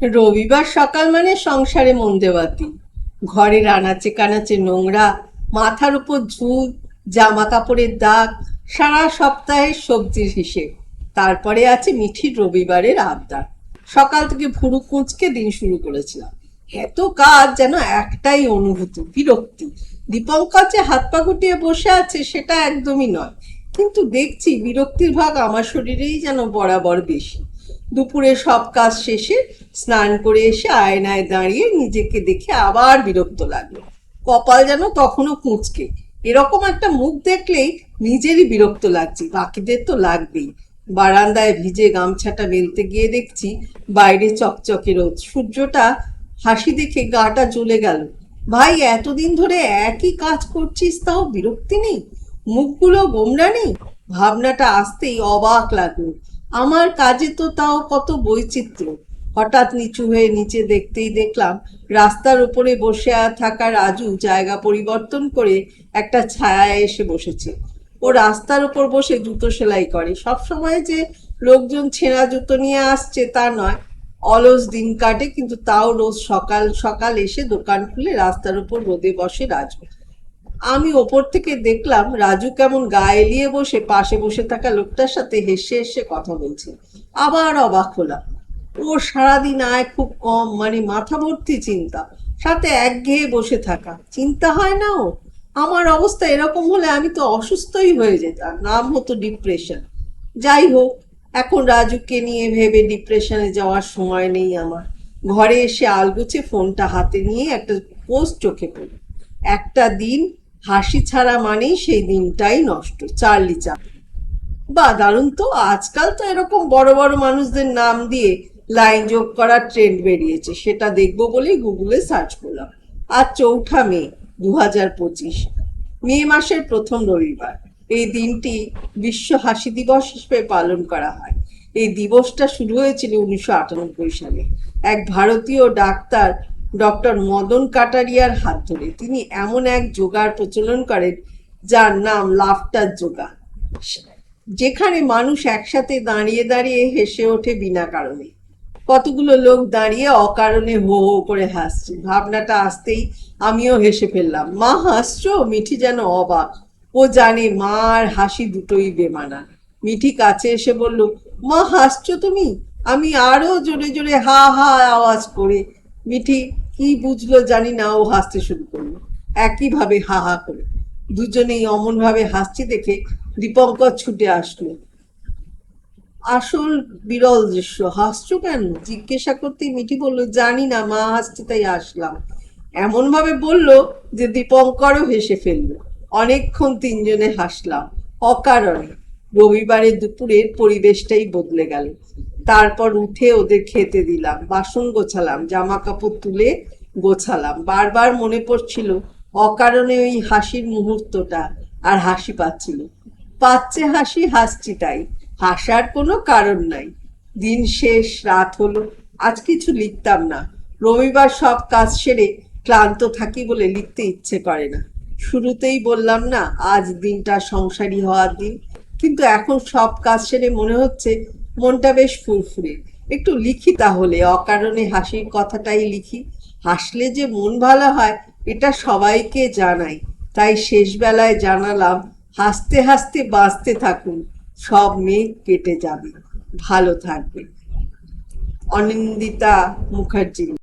রবিবার সকাল মানে সংসারে মন দেওয়াতি ঘরের আনাচে কানাচে নোংরা, মাথার উপর ঝুল জামা কাপড়ের দাগ, সারা সপ্তাহের সবজির হিসেব। তারপরে আছে মিঠির রবিবারের আবদার। সকাল থেকে ভুরু কুঁচকে দিন শুরু করেছিলাম। এত কাজ যেন একটাই অনুভূতি, বিরক্তি। দীপঙ্কর যে হাত পা গুটিয়ে বসে আছে সেটা একদমই নয়। কিন্তু দেখছি বিরক্তির ভাগ আমার শরীরেই যেন বরাবর বেশি। দুপুরে সব কাজ শেষে স্নান করে এসে আয়নায় দাঁড়িয়ে নিজেকে দেখে আবার বিরক্ত লাগল। কপাল যেন তখনও কুঁচকে। এরকম একটা মুখ দেখলেই নিজেরই বিরক্ত লাগছে, বাকিদের তো লাগবেই। বারান্দায় ভিজে গামছাটা মেলতে গিয়ে দেখছি বাইরে চকচকে রোদ। সূর্যটা হাসি দেখে গাটা জ্বলে গেল। ভাই, এতদিন ধরে একই কাজ করছিস, তাও বিরক্তি নেই? মুখগুলো গোমরা নেই? ভাবনাটা আসতেই অবাক লাগল। আমার কাজে তো তাও কত বৈচিত্র্য। হঠাৎ নিচু হয়ে নিচে দেখতেই দেখলাম, রাস্তার উপরে বসে থাকা রাজু জায়গা পরিবর্তন করে একটা ছায়ায় এসে বসেছে। ও রাস্তার উপর বসে জুতো সেলাই করে। সব সময় যে লোকজন ছেঁড়া জুতো নিয়ে আসছে তা নয়। অলস দিন কাটে, কিন্তু তাও রোজ সকাল সকাল এসে দোকান খুলে রাস্তার উপর রোদে বসে রাজু। আমি ওপর থেকে দেখলাম রাজু কেমন গায়ে এলিয়ে বসে পাশে বসে থাকা লোকটার সাথে হেসে হেসে কথা বলছে। আবার অবাক হলাম। ও সারাদিন আয় খুব কম মানে মাথা ভর্তি চিন্তা। সাথে একঘেয়ে বসে থাকা। চিন্তা হয় না ও আমার অবস্থা এরকম হলে আমি তো অসুস্থই হয়ে যেতাম। নাম হতো ডিপ্রেশন। যাই হোক, এখন রাজুকে নিয়ে ভেবে ডিপ্রেশনে যাওয়ার সময় নেই আমার। ঘরে এসে আলগুছে ফোনটা হাতে নিয়ে একটা পোস্ট চোখে পড়ল। একটা দিন হাসি ছাড়া মানেই সেই দিনটাই নষ্ট। চার্লি চাপলি বা দারুণ তো, আজকাল তো এরকম বড় বড় মানুষদের নাম দিয়ে লাইন যোগ করার ট্রেন্ড বেরিয়েছে, সেটা দেখব বলেই গুগলে সার্চ করলাম। আর চৌঠা মে দু হাজার পঁচিশ, মে মাসের প্রথম রবিবার। এই দিনটি বিশ্ব হাসি দিবস হিসেবে পালন করা হয়। এই দিবসটা শুরু হয়েছিল উনিশশো আটানব্বই সালে। এক ভারতীয় ডাক্তার ডক্টর মদন কাটারিয়ার হাত ধরে। তিনি এমন এক যোগার প্রচলন করেন, যার নাম লাফটার যোগা যেখানে মানুষ একসাথে দাঁড়িয়ে দাঁড়িয়ে হেসে ওঠে বিনা কারণে। কতগুলো লোক দাঁড়িয়ে অকারণে হো হো করে হাসছে। ভাবনাটা আসতেই আমিও হেসে ফেললাম, মা, হাসছো? মিঠি যেন অবাক। ও জানে মা আর হাসি দুটোই বেমানা মিঠি কাছে এসে বলল, মা, হাসছো তুমি? আমি আরও জোরে জোরে হা হা আওয়াজ করে মিঠি কি বুঝলো জানি না, ও হাসতে শুরু করল। একইভাবে হা হা করে। দুজনেই অমন ভাবে হাসছি দেখে দীপঙ্কর ছুটে আসলো। আসল বিরল দৃশ্য, হাসছো কেন? জিজ্ঞাসা করতেই মিঠি বলল, জানি না মা হাসছে তাই আসলাম এমন ভাবে বলল যে দীপঙ্করও হেসে ফেলল। অনেকক্ষণ তিনজনে হাসলাম। অকারণে। রবিবারের দুপুরের পরিবেশটাই বদলে গেল। তারপর উঠে ওদের খেতে দিলাম, বাসন গোছালাম জামা কাপড় তুলে গোছালাম। বারবার মনে পড়ছিল অকারণে ওই হাসির মুহূর্তটা আর হাসি পাচ্ছিল। পাচ্ছে হাসি, হাসছি তাই। হাসার কোনো কারণ নাই। দিন শেষ, রাত হলো, আজ কিছু লিখতাম না। রবিবার সব কাজ সেরে ক্লান্ত থাকি বলে লিখতে ইচ্ছে করে না। শুরুতেই বললাম, না, আজ দিনটা সংসারী হওয়ার দিন। কিন্তু এখন সব কাজ সেরে মনে হচ্ছে মনটা বেশ ফুরফুরে। একটু লিখি তাহলে, অকারণে হাসির কথাটাই লিখি। হাসলে যে মন ভালো হয়, এটা সবাইকে জানাই। তাই শেষবেলায় জানালাম, হাসতে হাসতে বাঁচতে থাকুন, সব মেঘ কেটে যাবে। ভালো থাকবে অনিন্দিতা মুখার্জি।